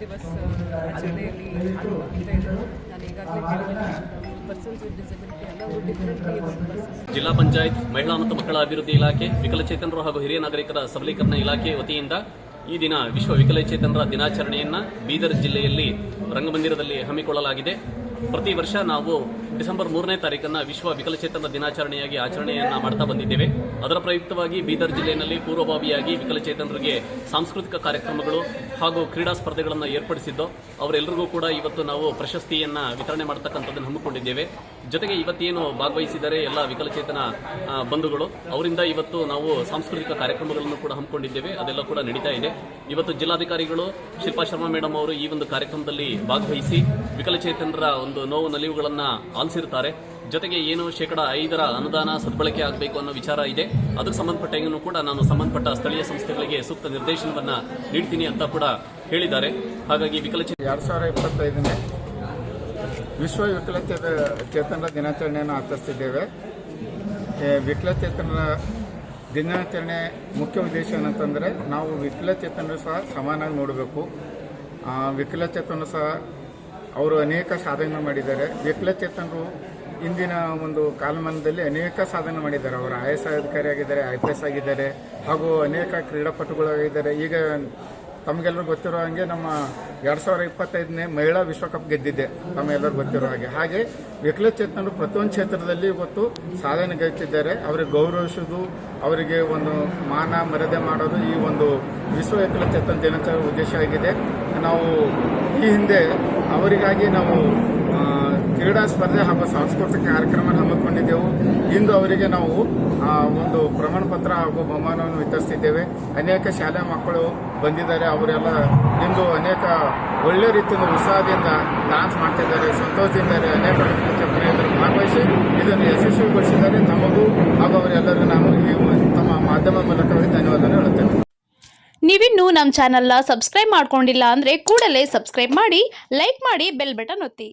ದಿವಸ ಆಚರಣೆಯಲ್ಲಿ ಜಿಲ್ಲಾ ಪಂಚಾಯತ್, ಮಹಿಳಾ ಮತ್ತು ಮಕ್ಕಳ ಅಭಿವೃದ್ಧಿ ಇಲಾಖೆ, ವಿಕಲಚೇತನರು ಹಾಗೂ ಹಿರಿಯ ನಾಗರಿಕರ ಸಬಲೀಕರಣ ಇಲಾಖೆ ವತಿಯಿಂದ ಈ ದಿನ ವಿಶ್ವ ವಿಕಲಚೇತನರ ದಿನಾಚರಣೆಯನ್ನು ಬೀದರ್ ಜಿಲ್ಲೆಯಲ್ಲಿ ರಂಗಮಂದಿರದಲ್ಲಿ ಹಮ್ಮಿಕೊಳ್ಳಲಾಗಿದೆ. ಪ್ರತಿ ವರ್ಷ ನಾವು ಡಿಸೆಂಬರ್ ಮೂರನೇ ತಾರೀಕನ್ನ ವಿಶ್ವ ವಿಕಲಚೇತನ ದಿನಾಚರಣೆಯಾಗಿ ಆಚರಣೆಯನ್ನ ಮಾಡ್ತಾ ಬಂದಿದ್ದೇವೆ. ಅದರ ಪ್ರಯುಕ್ತವಾಗಿ ಬೀದರ್ ಜಿಲ್ಲೆಯಲ್ಲಿ ಪೂರ್ವಭಾವಿಯಾಗಿ ವಿಕಲಚೇತನರಿಗೆ ಸಾಂಸ್ಕೃತಿಕ ಕಾರ್ಯಕ್ರಮಗಳು ಹಾಗೂ ಕ್ರೀಡಾ ಸ್ಪರ್ಧೆಗಳನ್ನು ಏರ್ಪಡಿಸಿದ್ದು ಅವರೆಲ್ಲರಿಗೂ ಕೂಡ ಇವತ್ತು ನಾವು ಪ್ರಶಸ್ತಿಯನ್ನ ವಿತರಣೆ ಮಾಡತಕ್ಕಂಥದ್ದನ್ನು ಹಮ್ಮಿಕೊಂಡಿದ್ದೇವೆ. ಜೊತೆಗೆ ಇವತ್ತೇನು ಭಾಗವಹಿಸಿದರೆ ಎಲ್ಲ ವಿಕಲಚೇತನ ಬಂಧುಗಳು, ಅವರಿಂದ ಇವತ್ತು ನಾವು ಸಾಂಸ್ಕೃತಿಕ ಕಾರ್ಯಕ್ರಮಗಳನ್ನು ಕೂಡ ಹಮ್ಮಿಕೊಂಡಿದ್ದೇವೆ. ಅದೆಲ್ಲ ಕೂಡ ನಡೀತಾ ಇದೆ. ಇವತ್ತು ಜಿಲ್ಲಾಧಿಕಾರಿಗಳು ಶಿಲ್ಪಾ ಶರ್ಮಾ ಮೇಡಮ್ ಅವರು ಈ ಒಂದು ಕಾರ್ಯಕ್ರಮದಲ್ಲಿ ಭಾಗವಹಿಸಿ ವಿಕಲಚೇತನರ ಒಂದು ನೋವು ನಲಿವುಗಳನ್ನ ಆಲಿಸಿರ್ತಾರೆ ಜೊತೆಗೆ ಏನು ಶೇಕಡ ಐದರ ಅನುದಾನ ಸದ್ಬಳಕೆ ಆಗಬೇಕು ಅನ್ನೋ ವಿಚಾರ ಇದೆ. ಅದಕ್ಕೆ ಸಂಬಂಧಪಟ್ಟ ಕೂಡ ನಾನು ಸಂಬಂಧಪಟ್ಟ ಸ್ಥಳೀಯ ಸಂಸ್ಥೆಗಳಿಗೆ ಸೂಕ್ತ ನಿರ್ದೇಶನವನ್ನ ನೀಡ್ತೀನಿ ಅಂತ ಕೂಡ ಹೇಳಿದ್ದಾರೆ. ಹಾಗಾಗಿ ವಿಕಲಚೇತನ ಎರಡು ಸಾವಿರ ಇಪ್ಪತ್ತೈದನೇ ವಿಶ್ವ ವಿಕಲಚೇತ ಚೇತನರ ದಿನಾಚರಣೆಯನ್ನು ಆಚರಿಸ್ತಿದ್ದೇವೆ. ವಿಕಲಚೇತನರ ದಿನಾಚರಣೆ ಮುಖ್ಯ ಉದ್ದೇಶ ಏನಂತಂದರೆ ನಾವು ವಿಕಲಚೇತನರು ಸಹ ಸಮಾನಾಗಿ ನೋಡಬೇಕು. ವಿಕಲಚೇತನ ಸಹ ಅವರು ಅನೇಕ ಸಾಧನೆ ಮಾಡಿದ್ದಾರೆ. ವಿಕಲಚೇತನರು ಇಂದಿನ ಒಂದು ಕಾಲಮಾನದಲ್ಲಿ ಅನೇಕ ಸಾಧನೆ ಮಾಡಿದ್ದಾರೆ. ಅವರು ಐ ಎಸ್ ಅಧಿಕಾರಿ ಆಗಿದ್ದಾರೆ ಐ ಪಿ ಎಸ್ ಆಗಿದ್ದಾರೆ ಹಾಗೂ ಅನೇಕ ಕ್ರೀಡಾಪಟುಗಳಾಗಿದ್ದಾರೆ. ಈಗ ತಮಗೆಲ್ಲರೂ ಗೊತ್ತಿರೋ ಹಾಗೆ ನಮ್ಮ ಎರಡು ಸಾವಿರ ಇಪ್ಪತ್ತೈದನೇ ಮಹಿಳಾ ವಿಶ್ವಕಪ್ ಗೆದ್ದಿದೆ ತಮಗೆಲ್ಲರೂ ಗೊತ್ತಿರೋ ಹಾಗೆ. ಹಾಗೆ ವಿಕಲಚೇತನರು ಪ್ರತಿಯೊಂದು ಕ್ಷೇತ್ರದಲ್ಲಿ ಇವತ್ತು ಸಾಧನೆ ಗೈತಿದ್ದಾರೆ ಅವರಿಗೆ ಗೌರವಿಸೋದು ಅವರಿಗೆ ಒಂದು ಮಾನ ಮರ್ಯಾದೆ ಮಾಡೋದು ಈ ಒಂದು ವಿಶ್ವ ವಿಕಲಚೇತನ ದಿನಾಚರಣೆ ಉದ್ದೇಶ ಆಗಿದೆ. ನಾವು ಈ ಹಿಂದೆ ಅವರಿಗಾಗಿ ನಾವು ಸ್ಪರ್ಧೆ ಹಾಗೂ ಸಾಂಸ್ಕೃತಿಕ ಕಾರ್ಯಕ್ರಮ ಹಮ್ಮಿಕೊಂಡಿದ್ದೆವು. ಇಂದು ಅವರಿಗೆ ನಾವು ಒಂದು ಪ್ರಮಾಣ ಪತ್ರ ಹಾಗೂ ಬಹುಮಾನವನ್ನು ವಿತರಿಸಿದ್ದೇವೆ ಅನೇಕ ಶಾಲಾ ಮಕ್ಕಳು ಬಂದಿದ್ದಾರೆ. ಅವರೆಲ್ಲ ಇಂದು ಅನೇಕ ಒಳ್ಳೆ ರೀತಿಯ ಉತ್ಸಾಹದಿಂದ ಡಾನ್ಸ್ ಮಾಡ್ತಿದ್ದಾರೆ ಸಂತೋಷದಿಂದಾರೆ ಅನೇಕ ಭಾಗವಹಿಸಿ ಇದನ್ನು ಯಶಸ್ವಿಗೊಳಿಸಿದ್ದಾರೆ. ತಮಗೂ ಹಾಗೂ ಅವರೆಲ್ಲರೂ ನಾನು ಈ ತಮ್ಮ ಮಾಧ್ಯಮ ಮೂಲಕ ಧನ್ಯವಾದ ಹೇಳುತ್ತೇನೆ. ನೀವಿನ್ನೂ ನಮ್ಮ ಚಾನಲ್ನ ಸಬ್ಸ್ಕ್ರೈಬ್ ಮಾಡ್ಕೊಂಡಿಲ್ಲ ಅಂದರೆ ಕೂಡಲೇ ಸಬ್ಸ್ಕ್ರೈಬ್ ಮಾಡಿ, ಲೈಕ್ ಮಾಡಿ, ಬೆಲ್ ಬಟನ್ ಒತ್ತಿ.